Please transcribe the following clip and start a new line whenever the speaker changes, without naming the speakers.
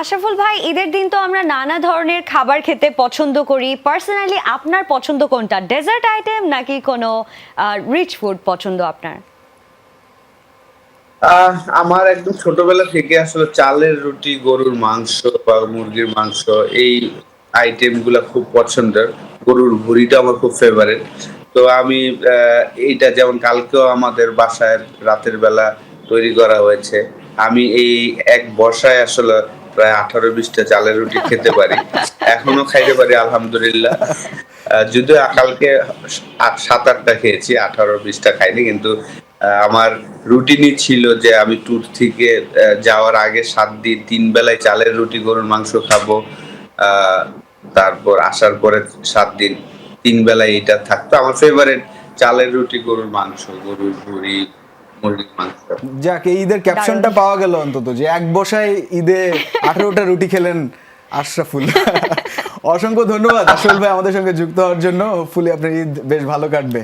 আশরাফুল ভাই, ঈদের দিন তো আমরা নানা ধরনের খাবার খেতে পছন্দ করি। পার্সোনালি আপনার পছন্দ কোনটা? ডেজার্ট আইটেম নাকি কোনো রিচ ফুড পছন্দ আপনার?
আমার একদম ছোটবেলা থেকে আসলে চালের রুটি, গরুর মাংস বা মুরগির মাংস, এই আইটেমগুলা খুব পছন্দের। গরুর ভুড়িটা আমার খুব ফেভারিট তো আমি এইটা যেমন কালকেও আমাদের বাসায় রাতের বেলা তৈরি করা হয়েছে। আমি এই এক বর্ষায় আসলে প্রায় আঠারো বিশটা চালের রুটি খেতে পারি। এখনও খাইতে পারি, আলহামদুলিল্লাহ। যদিও কালকে সাত, আটটা খেয়েছি, আঠারো, বিশটা খাইনি, কিন্তু আমার রুটিনই ছিল যে আমি ট্যুর থেকে যাওয়ার আগে সাত দিন, তিন বেলায় চালের রুটি, গরুর মাংস খাব। তারপর আসার পরে সাত দিন, তিন বেলায় এটা থাকতো। আমার ফেভারিট চালের রুটি গরুর মাংস, গরুর ভুড়ি
যাক এই ঈদের ক্যাপশনটা পাওয়া গেল অন্তত যে এক বসায় ঈদে আঠারোটা রুটি খেলেন আশরাফুল। অসংখ্য ধন্যবাদ আসল ভাই আমাদের সঙ্গে যুক্ত হওয়ার জন্য। ফুলি আপনার ঈদ বেশ ভালো কাটবে।